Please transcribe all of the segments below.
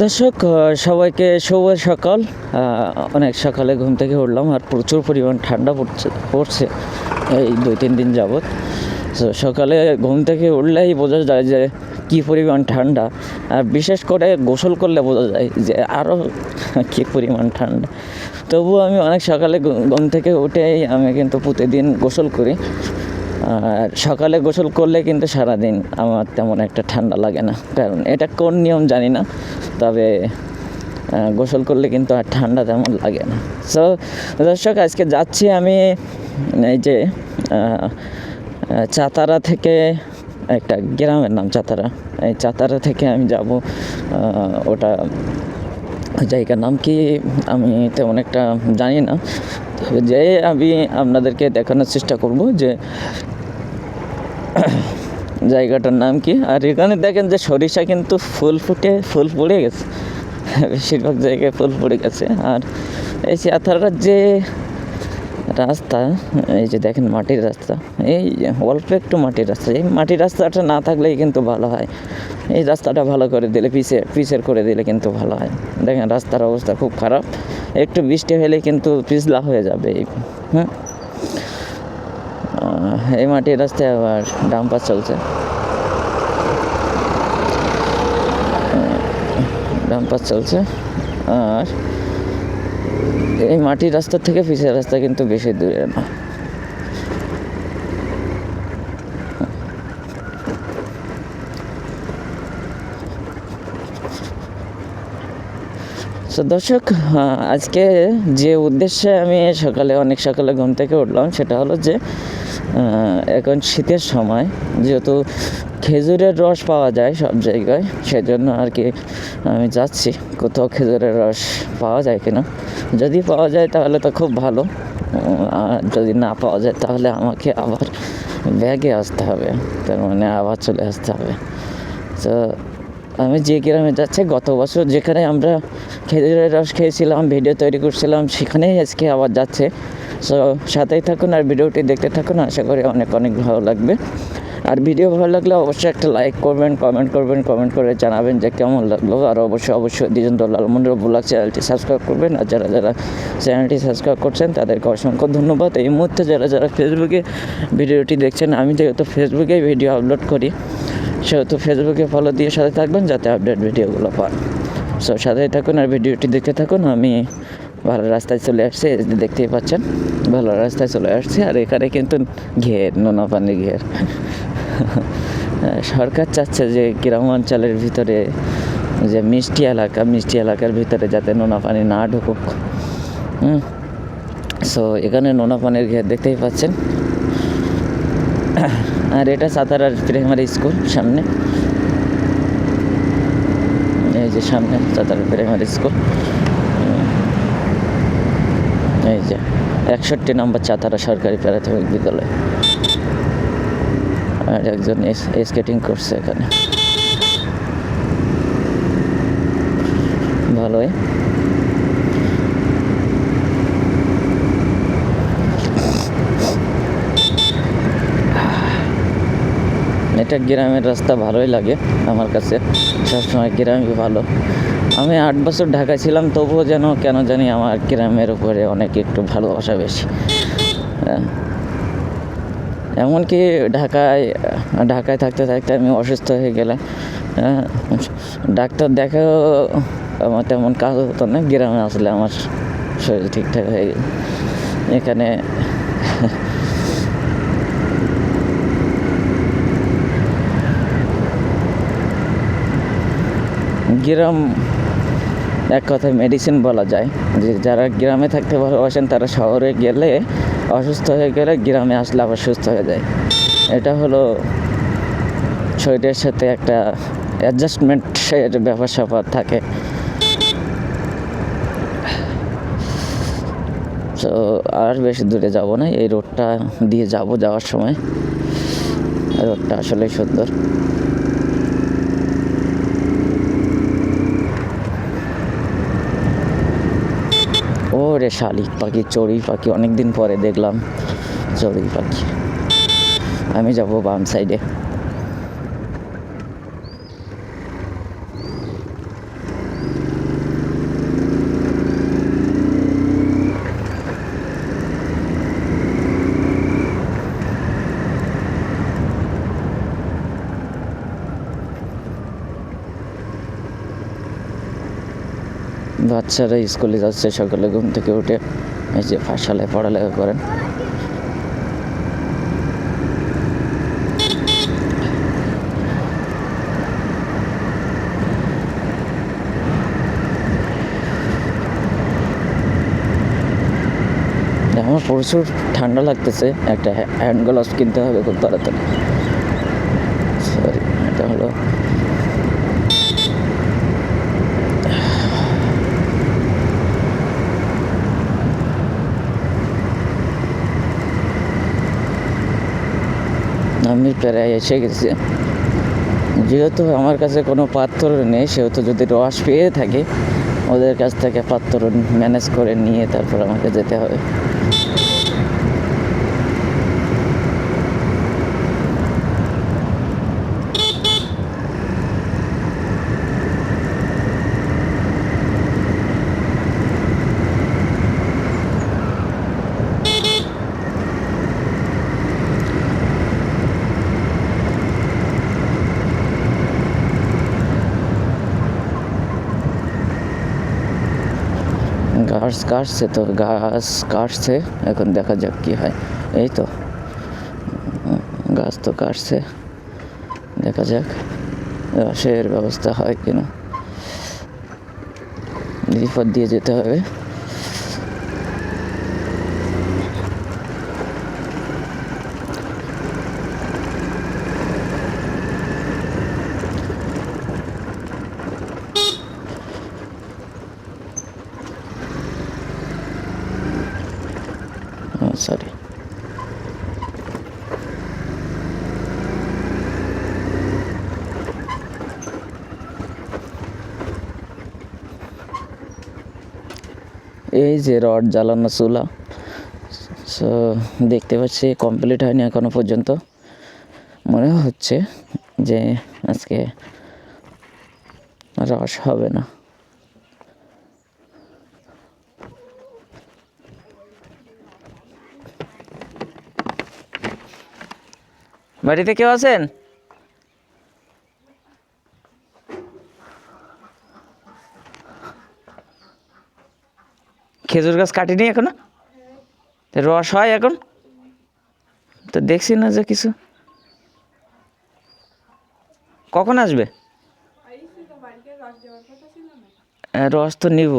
দর্শক সবাইকে শুভ সকাল। অনেক সকালে ঘুম থেকে উঠলাম আর প্রচুর পরিমাণ ঠান্ডা পড়ছে পড়ছে এই দুই তিন দিন যাবৎ। তো সকালে ঘুম থেকে উঠলেই বোঝা যায় যে কী পরিমাণ ঠান্ডা। আর বিশেষ করে গোসল করলে বোঝা যায় যে আরও কী পরিমাণ ঠান্ডা। তবুও আমি অনেক সকালে ঘুম থেকে উঠেই আমি কিন্তু প্রতিদিন গোসল করি। আর সকালে গোসল করলে কিন্তু সারাদিন আমার তেমন একটা ঠান্ডা লাগে না। কারণ এটা কোন নিয়ম জানি না, তবে গোসল করলে কিন্তু আর ঠান্ডা তেমন লাগে না। সো দর্শক, আজকে যাচ্ছি আমি এই যে চাতারা থেকে একটা গ্রামের নাম চাতারা। এই চাতারা থেকে আমি যাব ওটা জায়গার নাম কি আমি তেমন একটা জানি না। যে আমি আপনাদেরকে দেখানোর চেষ্টা করব যে জায়গাটার নাম কি? আর এখানে দেখেন যে সরিষা কিন্তু ফুল ফুটে, ফুল পড়ে গেছে। বেশিরভাগ জায়গায় ফুল পড়ে গেছে। আর এই চাতারার যে রাস্তা, এই যে দেখেন মাটির রাস্তা, এই অল্প একটু মাটির রাস্তা। এই মাটির রাস্তাটা না থাকলেই কিন্তু ভালো হয়। এই রাস্তাটা ভালো করে দিলে, পিছে পিচের করে দিলে কিন্তু ভালো হয়। দেখেন রাস্তার অবস্থা খুব খারাপ। একটু বৃষ্টি হলে কিন্তু পিছলা হয়ে যাবে। হ্যাঁ এই মাটির রাস্তায় আবার ডাম্পার চলছে। ডাম্পার চলছে। আর এই মাটির রাস্তা থেকে পিছের রাস্তা কিন্তু বেশি দূরে না। তো দর্শক আজকে যে উদ্দেশ্যে আমি সকালে, অনেক সকালে ঘুম থেকে উঠলাম, সেটা হলো যে এখন শীতের সময়, যেহেতু খেজুরের রস পাওয়া যায় সব জায়গায়, সেজন্য আর কি আমি যাচ্ছি। কোথাও খেজুরের রস পাওয়া যায় কিনা? যদি পাওয়া যায় তাহলে তো খুব ভালো। আর যদি না পাওয়া যায় তাহলে আমাকে আবার ব্যাগে আসতে হবে। তার মানে আবার চলে আসতে হবে। তো আমি যে গ্রামে যাচ্ছি, গত বছর যেখানে আমরা খেজুরের রস খেয়েছিলাম, ভিডিও তৈরি করছিলাম, সেখানেই আজকে আবার যাচ্ছে। সো সাথেই থাকুন আর ভিডিওটি দেখতে থাকুন, আশা করি অনেক অনেক ভালো লাগবে। আর ভিডিও ভালো লাগলে অবশ্যই একটা লাইক করবেন কমেন্ট করবেন কমেন্ট করে জানাবেন যে কেমন লাগল। আর অবশ্যই অবশ্যই দ্বিজেন্দ্র লালমন্ডল ব্লগ চ্যানেলটি সাবস্ক্রাইব করবেন। আর যারা যারা চ্যানেলটি সাবস্ক্রাইব করছেন, তাদেরকে অসংখ্য ধন্যবাদ। এই মুহূর্তে যারা যারা ফেসবুকে ভিডিওটি দেখছেন, আমি যেহেতু ফেসবুকেই ভিডিও আপলোড করি, সেহেতু ফেসবুকে ফলো দিয়ে সাথে থাকবেন, যাতে আপডেট ভিডিওগুলো পান। সো সাথেই থাকুন আর ভিডিওটি দেখতে থাকুন। আমি ভালো রাস্তায় চলে আসছে দেখতেই পাচ্ছেন, ভালো রাস্তায় চলে আসছে, আর এখানে কিন্তু ঘের, নোনা পানি ঘের। সরকার চাচ্ছে যে গ্রাম অঞ্চলের ভিতরে যে মিষ্টি এলাকা, মিষ্টি এলাকার ভিতরে যাতে নোনা পানি না ঢুকুক। হুম সো এখানে নোনা পানির ঘের দেখতেই পাচ্ছেন। আর এটা সাতারার প্রাইমারি স্কুল সামনে। এই যে সামনে সাতারা প্রাইমারি স্কুল এই যে, একষট্টি নম্বর চাতারা সরকারি প্রাথমিক বিদ্যালয়। আর একজন স্কেটিং করছে এখানে। ভালোই। এটা গ্রামের রাস্তা ভালোই লাগে আমার কাছে। সবসময় গ্রামই ভালো। আমি আট বছর ঢাকা ছিলাম তবুও যেন কেন জানি আমার গ্রামের উপরে অনেক একটু ভালোবাসা বেশি। হ্যাঁ। এমনকি ঢাকায় ঢাকায় থাকতে থাকতে আমি অসুস্থ হয়ে গেলাম। হ্যাঁ, ডাক্তার দেখাও আমার তেমন কাজ হতো না গ্রামে আসলে আমার শরীর ঠিকঠাক হয়ে গেল। এখানে গ্রাম এক কথায় মেডিসিন বলা যায়। যে যারা গ্রামে থাকতে ভালোবাসেন, তারা শহরে গেলে অসুস্থ হয়ে গেলে গ্রামে আসলে আবার সুস্থ হয়ে যায়। এটা হলো শরীরের সাথে একটা অ্যাডজাস্টমেন্টের ব্যাপার স্যাপার থাকে। তো আর বেশি দূরে যাব না, এই রোডটা দিয়ে যাব যাওয়ার সময়। রোডটা আসলেই সুন্দর। ও রে শালিক পাখি, চড়ুই পাখি, অনেকদিন পরে দেখলাম চড়ুই পাখি। আমি যাব বাম সাইডে বাচ্চারা স্কুলে যাচ্ছে, সকালে ঘুম থেকে উঠে এই যে পাঠশালায় পড়ালেখা করেন। আমার প্রচুর ঠান্ডা লাগতেছে। একটা হ্যান্ড গ্লাভস কিনতে হবে খুব তাড়াতাড়ি। সরি এটা হলো আমি প্রায় এসে গেছি। যেহেতু আমার কাছে কোনো পাত্র নেই, সেহেতু যদি রস পেয়ে থাকে, ওদের কাছ থেকে পাত্র ম্যানেজ করে নিয়ে তারপর আমাকে যেতে হবে। গাছ কাটছে, তো গাছ কাটছে, এখন দেখা যাক কি হয়। এই তো, গাছ তো কাটছে, দেখা যাক রসের ব্যবস্থা হয় কিনা। বিপদ দিয়ে যেতে হবে সরি এই যে রড জ্বালানো চুলা। সো দেখতে পাচ্ছি কমপ্লিট হয়নি এখনও পর্যন্ত। মনে হচ্ছে যে আজকে রস হবে না। বাড়িতে কেউ আছেন? খেজুর গাছ কাটিনি এখনও? তো রস হয় এখন? তো দেখছি না যে কিছু। কখন আসবে? রস তো নিব।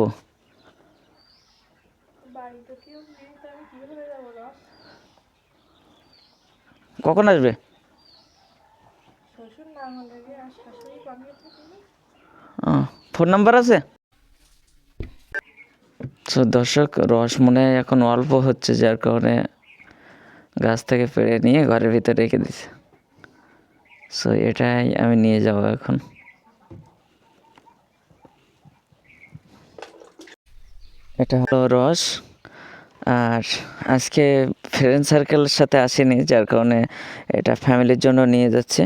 কখন আসবে? ফোন নাম্বার আছে? তো দর্শক, রস মনে এখন অল্প হচ্ছে, যার কারণে গাছ থেকে পেড়ে নিয়ে ঘরের ভিতরে রেখে দিছে। সো এটাই আমি নিয়ে যাব এখন। এটা হলো রস। আর আজকে ফ্রেন্ড সার্কেলের সাথে আসিনি, যার কারণে এটা ফ্যামিলির জন্য নিয়ে যাচ্ছে।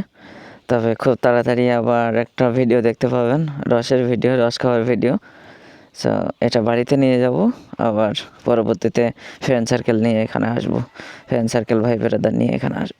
তবে খুব তাড়াতাড়ি আবার একটা ভিডিও দেখতে পাবেন। রসের ভিডিও রস খাওয়ার ভিডিও সো এটা বাড়িতে নিয়ে যাব, আবার পরবর্তীতে ফ্রেন্ড সার্কেল নিয়ে এখানে আসব। ফ্রেন্ড সার্কেল ভাই বেরাদার নিয়ে এখানে আসব।